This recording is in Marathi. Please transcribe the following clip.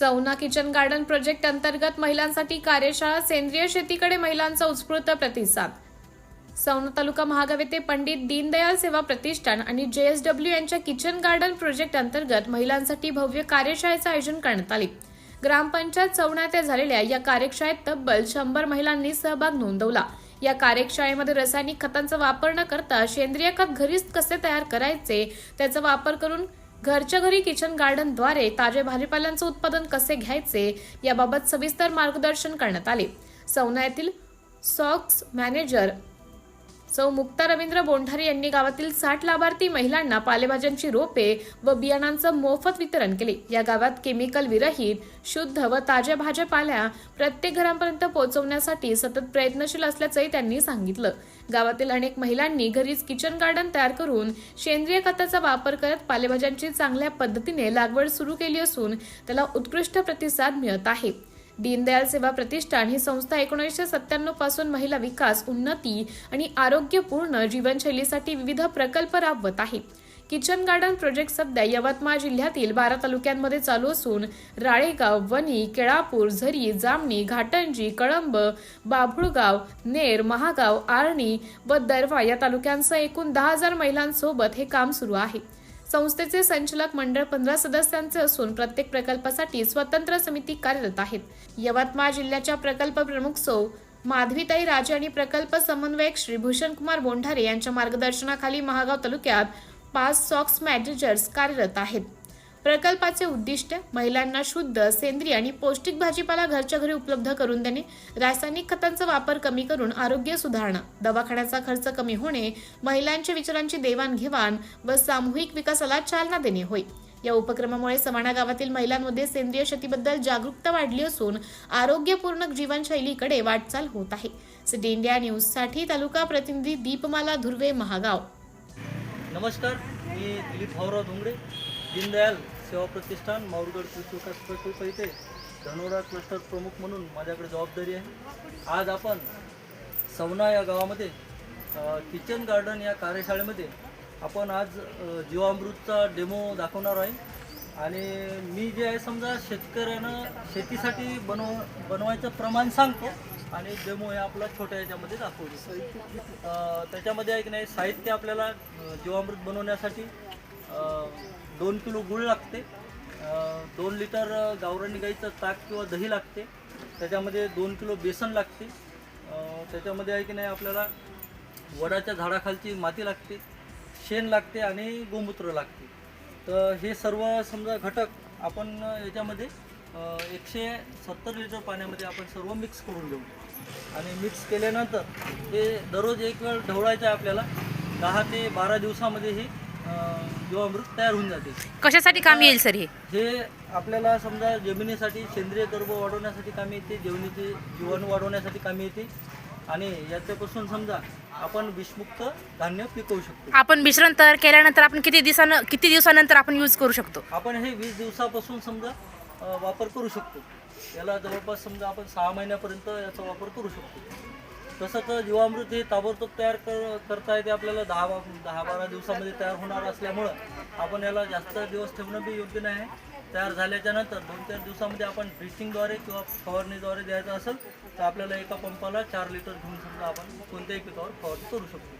सौना किचन गार्डन प्रोजेक्ट अंतर्गत महिलांसाठी कार्यशाळा सेंद्रिय शेतीकडे महिलांचा उत्स्फूर्त प्रतिसाद. सौना तालुका महागाव येथे पंडित दीनदयाल सेवा प्रतिष्ठान आणि जेएसडब्ल्यू यांच्या किचन गार्डन प्रोजेक्ट अंतर्गत महिलांसाठी भव्य कार्यशाळेचं आयोजन करण्यात आले. ग्रामपंचायत सौना येथे झालेल्या या कार्यशाळेत तब्बल शंभर महिलांनी सहभाग नोंदवला. या कार्यशाळेमध्ये रासायनिक खतांचा वापर न करता सेंद्रिय खत घरीच कसे तयार करायचे त्याचा वापर करून घरच्या घरी किचन गार्डनद्वारे ताजे भाजीपाल्यांचं उत्पादन कसे घ्यायचे याबाबत सविस्तर मार्गदर्शन करण्यात आले. सौना येथील सॉक्स मॅनेजर सौ मुक्ता रवींद्र बोंढारे यांनी गावातील साठ लाभार्थी महिलांना पालेभाज्यांची रोपे व बियाणांचं मोफत वितरण केले. या गावात केमिकल विरहित शुद्ध व ताज्या भाज्या पाल्या प्रत्येक घरांपर्यंत पोहोचवण्यासाठी सतत प्रयत्नशील असल्याचंही त्यांनी सांगितलं. गावातील अनेक महिलांनी घरीच किचन गार्डन तयार करून सेंद्रिय खताचा वापर करत पालेभाज्यांची चांगल्या पद्धतीने लागवड सुरू केली असून त्याला उत्कृष्ट प्रतिसाद मिळत आहे. दीनदयाल सेवा प्रतिष्ठान ही संस्था एकोणीसशे सत्त्याण्णवपासून महिला विकास उन्नती आणि आरोग्यपूर्ण जीवनशैलीसाठी विविध प्रकल्प राबवत आहे. किचन गार्डन प्रोजेक्ट सध्या यवतमाळ जिल्ह्यातील बारा तालुक्यांमध्ये चालू असून राळेगाव वणी केळापूर झरी जामणी घाटंजी कळंब बाभुळगाव नेर महागाव आर्णी व दरवा या तालुक्यांसह एकूण दहा हजार महिलांसोबत हे काम सुरू आहे. संस्थेचे संचालक मंडळ पंधरा सदस्यांचे असून प्रत्येक प्रकल्पासाठी स्वतंत्र समिती कार्यरत आहेत. यवतमाळ जिल्ह्याच्या प्रकल्प प्रमुख सौ माधवीताई राजे आणि प्रकल्प समन्वयक श्री भूषण कुमार बोंढारे यांच्या मार्गदर्शनाखाली महागाव तालुक्यात पाच सॉक्स मॅनेजर्स कार्यरत आहेत. प्रकल्पाचे उद्दिष्ट महिलांना शुद्ध सेंद्रिय आणि पौष्टिक भाजीपाला घरच्या घरी उपलब्ध करून देणे रासायनिक खतांचा वापर कमी करून आरोग्य सुधारणा दवाखान्याचा खर्च कमी होणे महिलांच्या विचारांची देवाणघेवाण व सामूहिक विकासाला चालना देणे होय. या उपक्रमामुळे समाना गावातील महिलांमध्ये सेंद्रिय शेतीबद्दल जागरूकता वाढली असून आरोग्यपूर्ण जीवनशैलीकडे वाटचाल होत आहे. सिटी इंडिया न्यूजसाठी तालुका प्रतिनिधी दीपमाला धुर्वे महागाव. नमस्कार मी दिलीप भाऊराव धोंगडे. दीनदयाल सेवा प्रतिष्ठान माऊरगड कृषी विकास प्रकल्प इथे धनोरा क्लस्टर प्रमुख म्हणून माझ्याकडे जबाबदारी आहे. आज आपण सवना या गावामध्ये किचन गार्डन या कार्यशाळेमध्ये आपण आज जीवामृतचा डेमो दाखवणार आहे. आणि मी जे आहे समजा शेतकऱ्यानं शेतीसाठी बनव बनवायचं प्रमाण सांगतो आणि डेमो हे आपला छोट्या याच्यामध्ये दाखवतो. त्याच्यामध्ये आहे की नाही साहित्य आपल्याला जीवामृत बनवण्यासाठी दोन किलो गुळ लागते. दोन लिटर अ, गावरानी गाईचं ताक किंवा दही लागते. त्याच्यामध्ये दोन किलो बेसन लागते. त्याच्यामध्ये आहे की नाही आपल्याला वडाच्या झाडाखालची माती लागते शेण लागते आणि गोमूत्र लागते. तर हे सर्व समजा घटक आपण याच्यामध्ये एकशे सत्तर लिटर पाण्यामध्ये आपण सर्व मिक्स करून घेऊ. आणि मिक्स केल्यानंतर हे दररोज एक वेळ ढवळायचं आहे आपल्याला. दहा ते बारा दिवसामध्ये हे जीवामृत तयार होऊन जाते. कशासाठी काम येईल सर हे? हे आपल्याला समजा जमिनीसाठी सेंद्रिय गर्भ वाढवण्यासाठी कामी येते जमिनीचे जीवन वाढवण्यासाठी कामी येते. आणि याच्यापासून समजा आपण विषमुक्त धान्य पिकवू शकतो. आपण मिश्रण तयार केल्यानंतर आपण किती दिवसानं किती दिवसानंतर आपण यूज करू शकतो? आपण हे वीस दिवसापासून समजा अ, वापर करू शकतो. याला जवळपास समजा आपण सहा महिन्यापर्यंत याचा वापर करू शकतो. तसं तर जीवामृत हे ताबडतोब तयार कर करता येते. आपल्याला दहा बा दहा बारा दिवसामध्ये तयार होणार असल्यामुळं आपण याला जास्त दिवस ठेवणं बी योग्य नाही. तयार झाल्याच्यानंतर दोन चार दिवसामध्ये आपण ड्रिचिंगद्वारे किंवा फवारणीद्वारे द्यायचं असेल तर आपल्याला एका पंपाला चार लिटर घेऊन समजा आपण कोणत्याही पिकावर फवारणी करू शकतो.